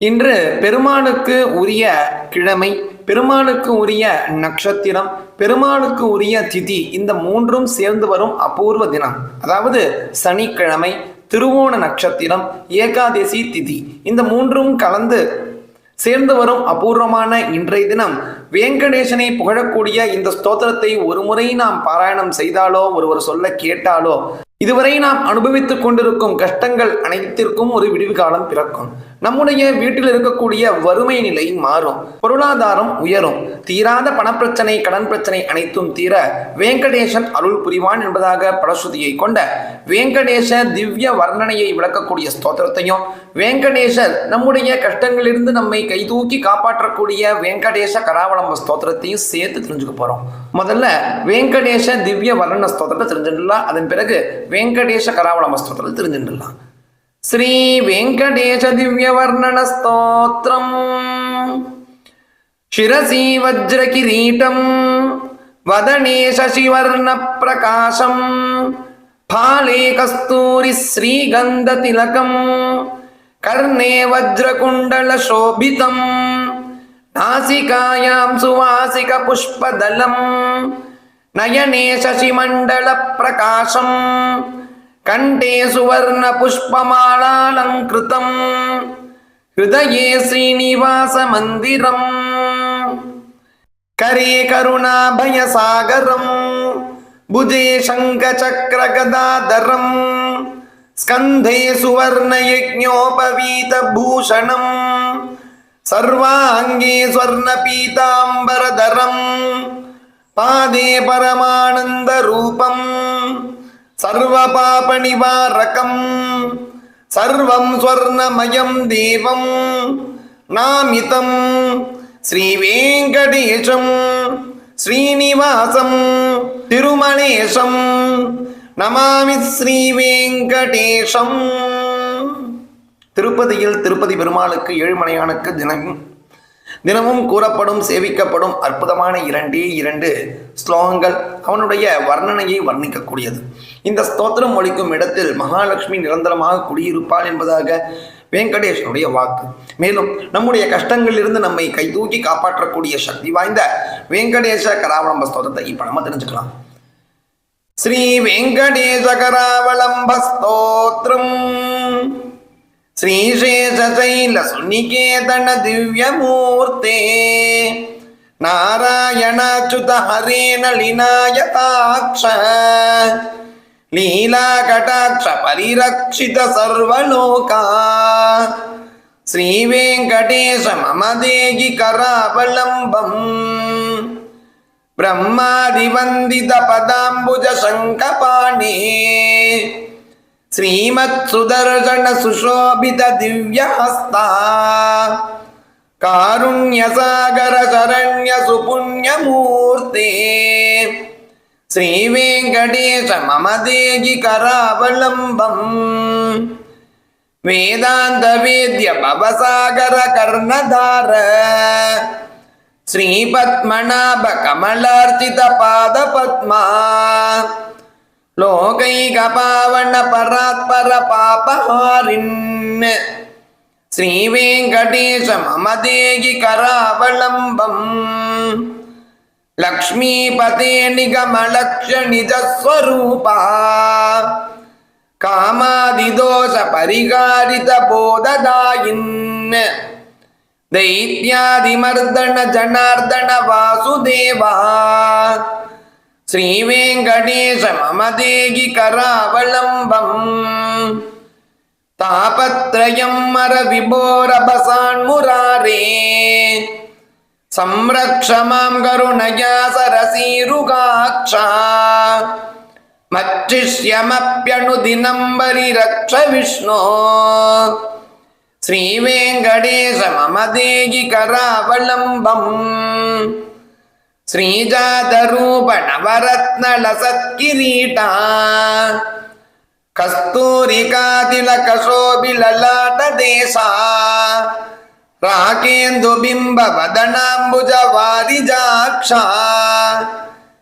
இன்று பெருமானுக்கு உரிய கிழமை பெருமானுக்கு உரிய நட்சத்திரம் பெருமானுக்கு உரிய திதி இந்த மூன்றும் சேர்ந்து வரும் அபூர்வ தினம். அதாவது சனிக்கிழமை திருவோண நட்சத்திரம் ஏகாதசி திதி. இந்த மூன்றும் கலந்து சேர்ந்து வரும் அபூர்வமான இன்றைய தினம். வேங்கடேசனை புகழக்கூடிய இந்த ஸ்தோத்திரத்தை ஒரு முறை நாம் பாராயணம் செய்தாலோ ஒருவர் சொல்ல கேட்டாலோ இதுவரை நாம் அனுபவித்துக் கொண்டிருக்கும் கஷ்டங்கள் அனைத்திற்கும் ஒரு விடிவு காலம் பிறக்கும். நம்முடைய வீட்டில் இருக்கக்கூடிய வறுமை நிலை மாறும். பொருளாதாரம் உயரும். தீராத பணப்பிரச்சனை கடன் பிரச்சனை அனைத்தும் தீர வேங்கடேசன் அருள் புரிவான் என்பதாக பரஸ்ருதியை கொண்ட வெங்கடேச திவ்ய வர்ணனையை விளக்கக்கூடிய ஸ்தோத்திரத்தையும் வெங்கடேசர் நம்முடைய கஷ்டங்களிலிருந்து நம்மை கைதூக்கி காப்பாற்றக்கூடிய வேங்கடேச கராவளம்ப ஸ்தோத்திரத்தையும் சேர்த்து தெரிஞ்சுக்க போறோம். முதல்ல வேங்கடேச திவ்ய வர்ணன ஸ்தோத்திரத்தை தெரிஞ்சுடலாம் அதன் பிறகு வெங்கடேச கராவளம ஸ்தோத்திரத்தை தெரிஞ்சுடலாம் శ్రీ వెంకటేశ దివ్యవర్ణన స్తోత్రం శిరసి వజ్ర కిరీటం వదనే శశివర్ణ ప్రకాశం ఫాళే కస్తూరి శ్రీగంధ తిలకం కర్ణే వజ్రకుండల శోభితం నాసికాయాం సువాసిక పుష్పదలం నయనే శశిమండల ప్రకాశం கண்டே சுவர்ண புஷ்பமாலாலங்கிருதம் ஹிருதயே ஸ்ரீனிவாச மந்திரம். கரே கருணாபயசாகரம் புஜே சங்க சக்கர கதாதரம். ஸ்கந்தே சுவர்ண யஜ்ஞோபவீத பூஷணம். சர்வாங்கே ஸ்வர்ண பீதாம்பரதரம். பாதே பரமானந்த ரூபம். சர்வ பாப நிவாரகம் சர்வம் ஸ்வர்ணமயம் தீபம் நாமிதம் ஸ்ரீ வேங்கடேஷம் ஸ்ரீனிவாசம் திருமணேஷம் நமாமி ஸ்ரீ வேங்கடேஷம் திருப்பதியில் திருப்பதி பெருமாளுக்கு ஏழுமலையானுக்கு தினமும் தினமும் கூறப்படும் சேவிக்கப்படும் அற்புதமான இரண்டே இரண்டு ஸ்லோகங்கள் அவனுடைய வர்ணனையை வர்ணிக்கக்கூடியது. இந்த ஸ்தோத்திரம் ஒழிக்கும் இடத்தில் மகாலட்சுமி நிரந்தரமாக குடியிருப்பாள் என்பதாக வெங்கடேஷனுடைய வாக்கு. மேலும் நம்முடைய கஷ்டங்களிலிருந்து நம்மை கைதூக்கி காப்பாற்றக்கூடிய சக்தி வாய்ந்த வெங்கடேச கராவளம்ப ஸ்தோத்திரத்தை இப்போ நம்ம தெரிஞ்சுக்கலாம். ஸ்ரீ வெங்கடேச கராவளம்ப ஸ்தோத்திரம். श्रीशेषशैलसुनिकेतन दिव्यमूर्ते नारायणाच्युत हरे नलिनायताक्ष लीलाकटाक्ष परिरक्षित सर्वलोका श्रीवेङ्कटेश मम देहि करावलम्बम् ब्रह्मादिवन्दित पदाम्बुज शङ्खपाणे श्रीमत्सुदर्शन सुशोभित दिव्यहस्ता कारुण्यसागर शरण्य सुपुण्यमूर्ते श्रीवेङ्कटेश मम देहि करावलम्बम् वेदान्तवेद्य भवसागर कर्णधार श्रीपद्मनाभ कमलार्चित पादपद्मा ലോകൈക പാവണ പരാത്പര പാപഹാരിന് ശ്രീവേങ്കടേശമമദേകി കരാവളംബം ലക്ഷ്മീപതേ നിഗമലക്ഷണിജസ്വരൂപ കാമാതിദോഷ പരിഹാരിത ബോധദായിന് ദൈത്യാതിമർദ്ദന ജനാർദ്ദന വാസുദേവാ जनार्दन वासुदेवा श्रीवेङ्कटेश मम देहि करावलम्बम् तापत्रयं मरविभोरभसान्मुरारे संरक्ष मां करुणया सरसीरुगाक्षा मच्चिष्यमप्यनुदिनं वरिरक्ष विष्णो श्रीवेङ्कटेश मम देहि करावलम्बम् శ్రీజాతరూప నవరత్నల సత్కిరీట కస్తూరికాతిలక శోభిలలాట దేశ రాకేందు బింబ వదనాంబుజ వారిజాక్ష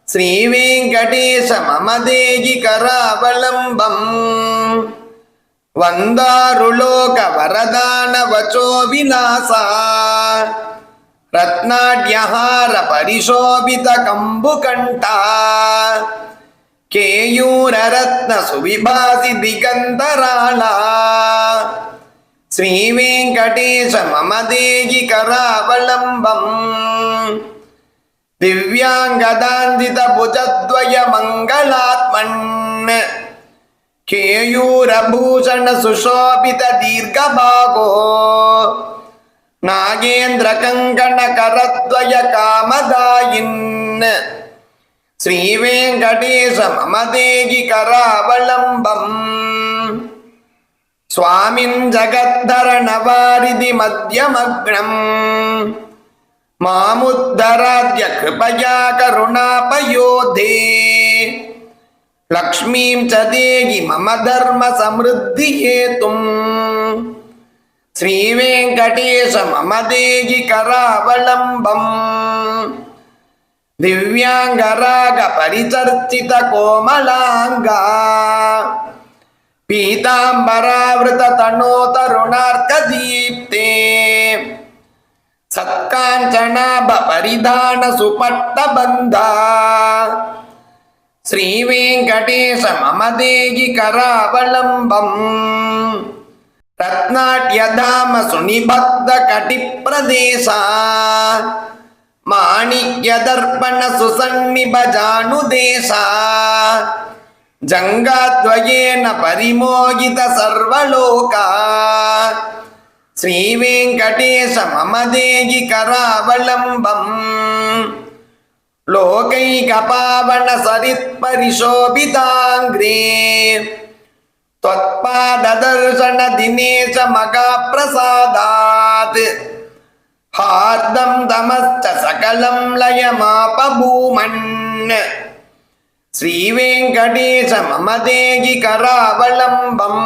శ్రీ వెంకటేశ మమదేగి కరావలంబం వందారులోక వరదాన వచో విలాసా ரத்னாட்யஹார பரிசோபித கம்புகண்டா கேயூரரத்ன சுவிபாசி திகந்தராளா ஸ்ரீவேங்கடேஷ மமதேகி கராவலம்பம் திவ்யாங்கதாந்தித புஜத்வய மங்களாத்மன் கேயூரபூஷண சுஷோபித தீர்க்கபாகோ நாகேந்திர கங்கண கரத்வய காமதாயின் ஸ்ரீ வெங்கடேச மமதேகி கராவலம்பம் சுவாமின் ஜகத்தரண வாரிதி மத்தியமக்னம் மாமுத்தராத்ய கிருபயா கருணாபயோதே லக்ஷ்மீம் சதேகி மம தர்ம சமிருத்தி ஏதும் श्रीवेङ्कटेशममदेजिकरावलम्बम् दिव्याङ्गरागपरिचर्चितकोमलाङ्गा पीताम्बरावृततनोतरुणार्कदीप्ते सत्काञ्चनाभपरिधानसुपट्टबन्धा श्रीवेङ्कटेशममदेजिकरावलम्बम् ரத்னாட்யதாம சுனிபக்த கடிப்பிரதேசா. மாணிக்யதர்ப்பண சுசன்னிபஜானுதேசா ஜங்காத்வயேன பரிமோகித சர்வலோகா. ஸ்ரீவேங்கடேஷ மமதேகி கராவலம்பம். லோகைகபாவன சரித் பரிசோபிதாங்கிரே त्वत्पाददर्शन दिनेश मगा प्रसादात् हार्दं तमश्च सकलं लयमापभूमन् श्रीवेङ्कटेश मम देहि करावलम्बम्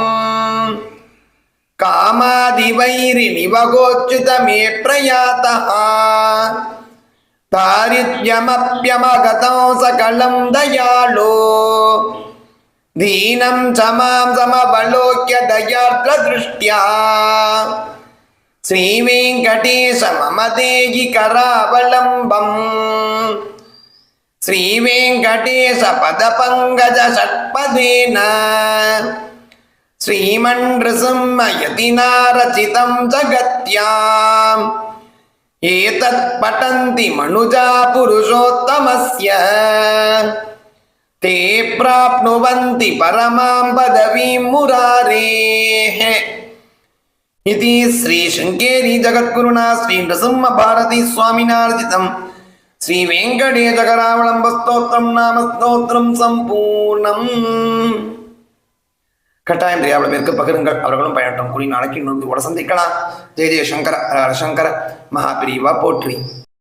कामादिवैरिनिवगोच्युत मे प्रयातः दारिद्र्यमप्यमगतं सकलं दयालो दीनं च मां समवलोक्य दयार्द्रदृष्ट्या श्रीवेङ्कटेश मम देहि करावलम्बम् श्रीवेङ्कटेश पदपङ्कज षट्पदेन श्रीमण्डृसिंहयतिनारचितं जगत्याम् एतत् पठन्ति मनुजा पुरुषोत्तमस्य ते प्राप्नुवन्ति परमां पदवीं मुरारेः इति श्रीशृङ्गेरी जगद्गुरुणा श्रीनृसिंहभारती स्वामिनार्जितं श्रीवेङ्कटेशकरावलम्बस्तोत्रं नाम स्तोत्रं सम्पूर्णम् கட்டாயம் தெரியாமல் பேருக்கு பகிருங்கள் அவர்களும் பயணட்டும் கூறி நாளைக்கு இன்னொரு கூட சந்திக்கலாம் ஜெய ஜெய சங்கர ஹர ஹர சங்கர மகாபிரிவா போற்றி